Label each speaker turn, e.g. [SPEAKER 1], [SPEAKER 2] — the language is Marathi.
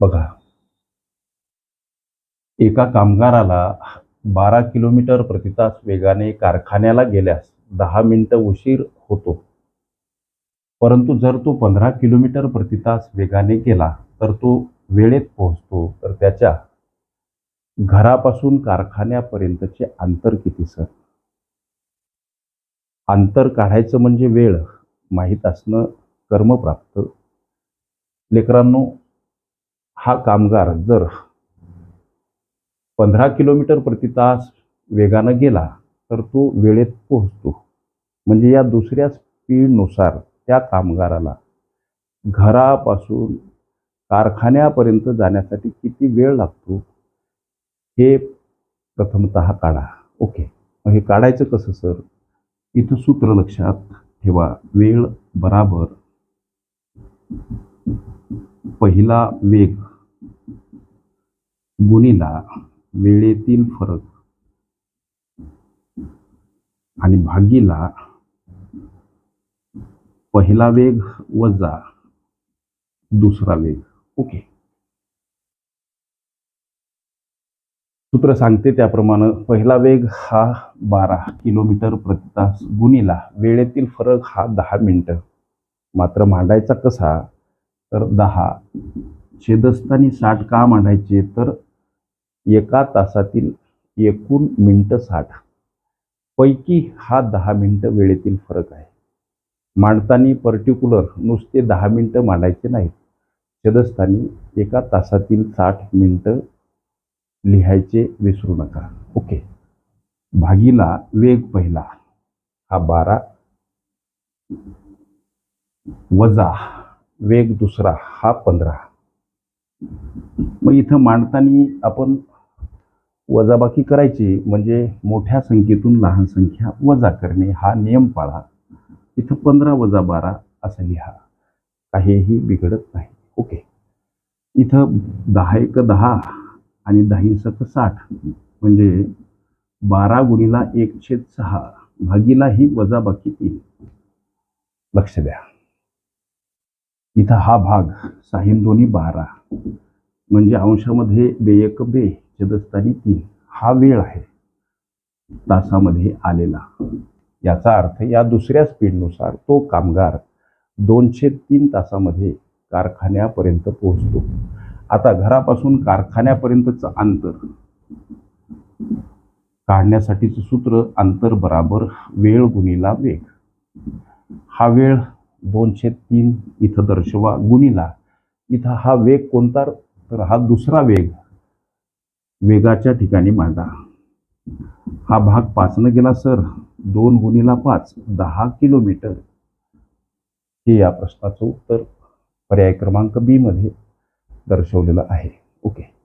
[SPEAKER 1] बघा. एका कामगाराला बारा किलोमीटर प्रति तास वेगाने कारखान्याला गेल्यास दहा मिनिटं उशीर होतो. परंतु जर तो पंधरा किलोमीटर प्रति तास वेगाने गेला तर तो वेळेत पोहोचतो. तर त्याच्या घरापासून कारखान्यापर्यंतचे अंतर किती सर? अंतर काढायचं म्हणजे वेळ माहीत असणं कर्मप्राप्त लेकरांनो हा कामगार जर पंधरा किलोमीटर प्रति तास वेगानं गेला तर तो वेळेत पोहोचतो. म्हणजे या दुसऱ्या स्पीडनुसार त्या कामगाराला घरापासून कारखान्यापर्यंत जाण्यासाठी किती वेळ लागतो हे प्रथमत काढा. ओके. मग हे काढायचं कसं सर? इथं सूत्र लक्षात ठेवा. वेळ बराबर पहिला वेग गुणीला वेळेतील फरक आणि भागीला पहिला वेग वजा दुसरा वेग. ओके. सूत्र सांगते त्याप्रमाणे पहिला वेग हा बारा किलोमीटर प्रति तास वेळेतील फरक हा दहा मिनिटं. मात्र मांडायचा कसा? तर दहा. छेदस्थानी साठ का मांडायचे? तर एका तासातील एकूण मिनटं साठ. पैकी हा दहा मिनटं वेळेतील फरक आहे. मांडताना पर्टिक्युलर नुसते दहा मिनटं मांडायचे नाहीत. छदस्थानी एका तासातील साठ मिनटं लिहायचे विसरू नका. ओके. भागीला वेग पहिला. हा बारा. वजा. वेग दुसरा. हा पंधरा. मग इथं मांडताना आपण वजाबाकी करायची म्हणजे मोठ्या संख्येतून लहान संख्या वजा करणे हा नियम पाळा. इथं पंधरा वजा बारा असं लिहा. काहीही बिघडत नाही. ओके. इथं दहा एक दहा आणि दहा सत साठ. म्हणजे बारा गुणीला एक छेद सहा भागीला ही वजाबाकी तीन. लक्ष द्या. इथं हा भाग साहीन दोन्ही बारा. म्हणजे अंशामध्ये बे एक बे. छेदस्थानी तीन हा वेळ आहे. तासामध्ये आलेला. याचा अर्थ या दुसऱ्या स्पीडनुसार तो कामगार दोनशे तीन तासामध्ये कारखान्यापर्यंत पोहोचतो. आता घरापासून कारखान्यापर्यंतचं अंतर. काढण्यासाठीचं सूत्र अंतर बराबर वेळ गुणिला वेग. हा वेळ दोनशे तीन इथं दर्शवा गुणिला. इथं हा वेग कोणता? तर हा दुसरा वेग वेगाच्या ठिकाणी मांडा. हा भाग पाचनं गेला सर. दोन गुणीला पाच दहा किलोमीटर. हे या प्रश्नाचं उत्तर पर्याय क्रमांक बी मध्ये दर्शवलेलं आहे. ओके.